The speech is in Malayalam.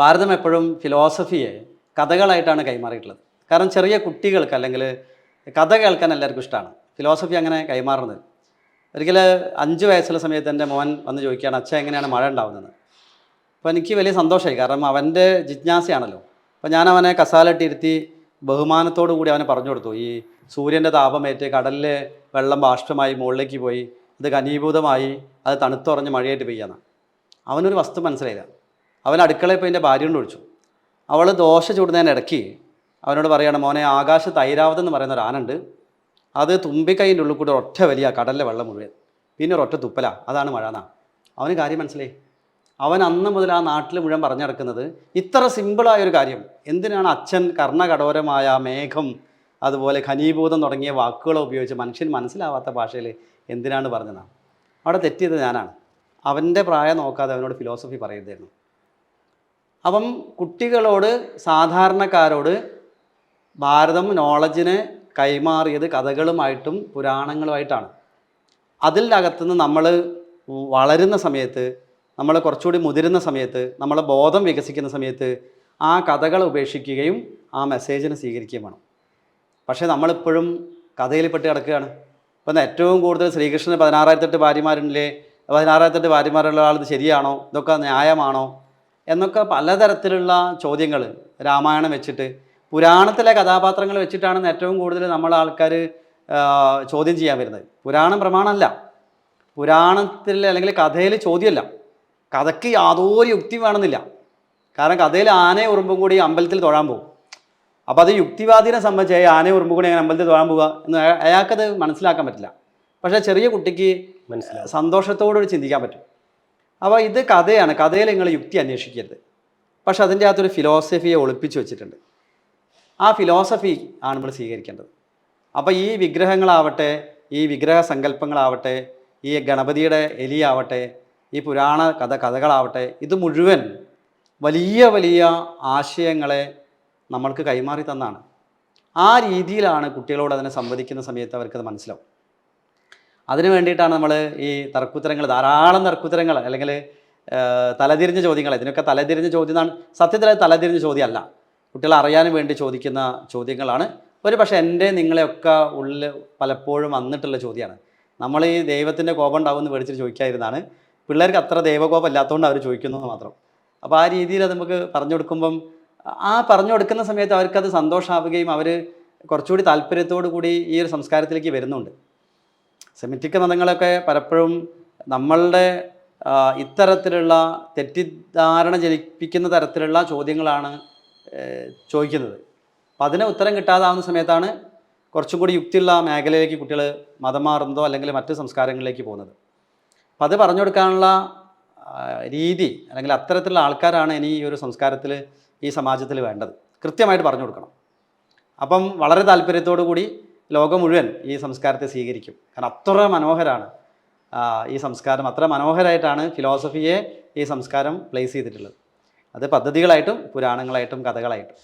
ഭാരതം എപ്പോഴും ഫിലോസഫിയെ കഥകളായിട്ടാണ് കൈമാറിയിട്ടുള്ളത്. കാരണം ചെറിയ കുട്ടികൾക്ക് അല്ലെങ്കിൽ കഥ കേൾക്കാൻ എല്ലാവർക്കും ഇഷ്ടമാണ്. ഫിലോസഫി അങ്ങനെ കൈമാറുന്നത്. ഒരിക്കൽ അഞ്ച് വയസ്സുള്ള സമയത്ത് എന്റെ മോൻ വന്ന് ചോദിക്കുകയാണ് അച്ഛൻ എങ്ങനെയാണ് മഴ ഉണ്ടാവുന്നത് അപ്പോൾ എനിക്ക് വലിയ സന്തോഷമായി. കാരണം അവന്റെ ജിജ്ഞാസയാണല്ലോ. അപ്പോൾ ഞാൻ അവനെ കസാലിട്ടിരുത്തി ബഹുമാനത്തോടു കൂടി അവനെ പറഞ്ഞു കൊടുത്തു. ഈ സൂര്യന്റെ താപമേറ്റ് കടലിലെ വെള്ളം ബാഷ്പമായി മുകളിലേക്ക് പോയി. അത് ഘനീഭൂതമായി അത് തണുത്തുറഞ്ഞ് മഴയായിട്ട് പെയ്യാന്ന്. അവനൊരു വസ്തു മനസ്സിലായില്ല. അവൻ അടുക്കളയിൽ പോയി എന്റെ ഭാര്യയോട് വിളിച്ചു അവൾ ദോശ ചൂടുന്നതിന് ഇടയ്ക്ക് അവനോട് പറയുകയാണ് മോനെ ആകാശ തൈരാവത് എന്ന് പറയുന്ന ഒരു ആനുണ്ട് അത് തുമ്പിക്കൈന്റെ ഉള്ളിൽ കൂടെ ഒറ്റ വലിയ കടലിലെ വെള്ളം മുഴുവൻ. പിന്നെ ഒരു ഒറ്റ തുപ്പല. അതാണ് മഴ എന്നാ. അവന് കാര്യം മനസ്സിലായി. അവൻ അന്ന് മുതൽ ആ നാട്ടിൽ മുഴുവൻ പറഞ്ഞു നടക്കുന്നത് ഇത്ര സിമ്പിളായ ഒരു കാര്യം. എന്തിനാണ് അച്ഛൻ കർണകടോരമായ മേഘം അതുപോലെ ഖനീഭൂതം തുടങ്ങിയ വാക്കുകളെ ഉപയോഗിച്ച് മനുഷ്യൻ മനസ്സിലാവാത്ത ഭാഷയിൽ എന്തിനാണ് പറഞ്ഞതാണ് അവിടെ തെറ്റിയത് ഞാനാണ്. അവന്റെ പ്രായം നോക്കാതെ അവനോട് ഫിലോസഫി പറയരുതായിരുന്നു. അപ്പം കുട്ടികളോട് സാധാരണക്കാരോട് ഭാരതം നോളജിനെ കൈമാറിയത് കഥകളുമായിട്ടും പുരാണങ്ങളുമായിട്ടാണ്. അതിന്റെ അകത്തുനിന്ന് നമ്മൾ വളരുന്ന സമയത്ത് നമ്മൾ കുറച്ചുകൂടി മുതിരുന്ന സമയത്ത് നമ്മളെ ബോധം വികസിക്കുന്ന സമയത്ത് ആ കഥകൾ ഉപേക്ഷിക്കുകയും ആ മെസ്സേജിനെ സ്വീകരിക്കുകയും വേണം. പക്ഷേ നമ്മളിപ്പോഴും കഥയിൽപ്പെട്ട് കിടക്കുകയാണ്. ഇപ്പം ഏറ്റവും കൂടുതൽ ശ്രീകൃഷ്ണന് പതിനാറായിരത്തെട്ട് ഭാര്യമാരുണ്ടല്ലേ? പതിനാറായിരത്തെട്ട് ഭാര്യമാരുള്ള ആൾ ഇത് ശരിയാണോ? ഇതൊക്കെ ന്യായമാണോ? എന്നൊക്കെ പലതരത്തിലുള്ള ചോദ്യങ്ങൾ രാമായണം വെച്ചിട്ട് പുരാണത്തിലെ കഥാപാത്രങ്ങൾ വെച്ചിട്ടാണ് ഏറ്റവും കൂടുതൽ നമ്മൾ ആൾക്കാർ ചോദ്യം ചെയ്യാൻ വരുന്നത്. പുരാണം പ്രമാണമല്ല. പുരാണത്തിൽ അല്ലെങ്കിൽ കഥയിൽ ചോദ്യമല്ല. കഥയ്ക്ക് യാതൊരു യുക്തി വേണമെന്നില്ല. കാരണം കഥയിൽ ആനയെ ഉറുമ്പും കൂടി അമ്പലത്തിൽ തൊഴാൻ പോകും. അപ്പോൾ അത് യുക്തിവാദിനെ സംബന്ധിച്ച് "ഏയ് ആനയെ ഉറുമ്പും കൂടി അങ്ങനെ അമ്പലത്തിൽ തൊഴാൻ പോവുക എന്ന് അയ- അയാൾക്കത് മനസ്സിലാക്കാൻ പറ്റില്ല. പക്ഷേ ചെറിയ കുട്ടിക്ക് സന്തോഷത്തോടുകൂടി ചിന്തിക്കാൻ പറ്റും. അപ്പോൾ ഇത് കഥയാണ്. കഥയിൽ നിങ്ങൾ യുക്തി അന്വേഷിക്കരുത്. പക്ഷെ അതിന്റെ അകത്തൊരു ഫിലോസഫിയെ ഒളിപ്പിച്ച് വെച്ചിട്ടുണ്ട്. ആ ഫിലോസഫി ആണ് നമ്മൾ സ്വീകരിക്കേണ്ടത്. അപ്പോൾ ഈ വിഗ്രഹങ്ങളാവട്ടെ ഈ വിഗ്രഹ സങ്കല്പങ്ങളാവട്ടെ ഈ ഗണപതിയുടെ എലിയാവട്ടെ ഈ പുരാണ കഥ കഥകളാവട്ടെ ഇത് മുഴുവൻ വലിയ വലിയ ആശയങ്ങളെ നമ്മൾക്ക് കൈമാറി തന്നാണ്. ആ രീതിയിലാണ് കുട്ടികളോട് അതിനെ സംവദിക്കുന്ന സമയത്ത് അവർക്കത് മനസ്സിലാവും. അതിന് വേണ്ടിയിട്ടാണ് നമ്മൾ ഈ തർക്കുത്തരങ്ങൾ ധാരാളം തർക്കുത്തരങ്ങൾ അല്ലെങ്കിൽ തലതിരിഞ്ഞ ചോദ്യങ്ങൾ. ഇതിനൊക്കെ തലതിരിഞ്ഞ ചോദ്യം എന്നാണ്. സത്യത്തിൽ അത് തലതിരിഞ്ഞ ചോദ്യമല്ല. കുട്ടികളെ അറിയാനും വേണ്ടി ചോദിക്കുന്ന ചോദ്യങ്ങളാണ്. ഒരു പക്ഷേ എന്റെ നിങ്ങളെയൊക്കെ ഉള്ളിൽ പലപ്പോഴും വന്നിട്ടുള്ള ചോദ്യമാണ്. നമ്മൾ ഈ ദൈവത്തിന്റെ കോപം ഉണ്ടാവും എന്ന് മേടിച്ചിട്ട് ചോദിക്കാതിരുന്നാണ്. പിള്ളേർക്ക് അത്ര ദൈവകോപം ഇല്ലാത്തതുകൊണ്ട് അവർ ചോദിക്കുന്നു മാത്രം. അപ്പോൾ ആ രീതിയിൽ അത് നമുക്ക് പറഞ്ഞു കൊടുക്കുമ്പം ആ പറഞ്ഞു കൊടുക്കുന്ന സമയത്ത് അവർക്കത് സന്തോഷമാവുകയും അവർ കുറച്ചുകൂടി താല്പര്യത്തോടു കൂടി ഈ ഒരു സംസ്കാരത്തിലേക്ക് വരുന്നുണ്ട്. സെമിറ്റിക് മതങ്ങളൊക്കെ പലപ്പോഴും നമ്മളുടെ ഇത്തരത്തിലുള്ള തെറ്റിദ്ധാരണ ജനിപ്പിക്കുന്ന തരത്തിലുള്ള ചോദ്യങ്ങളാണ് ചോദിക്കുന്നത്. അപ്പം അതിന് ഉത്തരം കിട്ടാതാവുന്ന സമയത്താണ് കുറച്ചും കൂടി യുക്തിയുള്ള മേഖലയിലേക്ക് കുട്ടികൾ മതം മാറുന്നതോ അല്ലെങ്കിൽ മറ്റ് സംസ്കാരങ്ങളിലേക്ക് പോകുന്നത്. അപ്പം അത് പറഞ്ഞു കൊടുക്കാനുള്ള രീതി അല്ലെങ്കിൽ അത്തരത്തിലുള്ള ആൾക്കാരാണ് ഇനി ഈ ഒരു സംസ്കാരത്തിൽ ഈ സമാജത്തിൽ വേണ്ടത്. കൃത്യമായിട്ട് പറഞ്ഞു കൊടുക്കണം. അപ്പം വളരെ താല്പര്യത്തോടു കൂടി ലോകം മുഴുവൻ ഈ സംസ്കാരത്തെ സ്വീകരിക്കും. കാരണം അത്ര മനോഹരമാണ് ഈ സംസ്കാരം അത്ര മനോഹരമായിട്ടാണ് ഫിലോസഫിയെ ഈ സംസ്കാരം പ്ലേസ് ചെയ്തിട്ടുള്ളത്. അത് പദ്ധതികളായിട്ടും പുരാണങ്ങളായിട്ടും കഥകളായിട്ടും.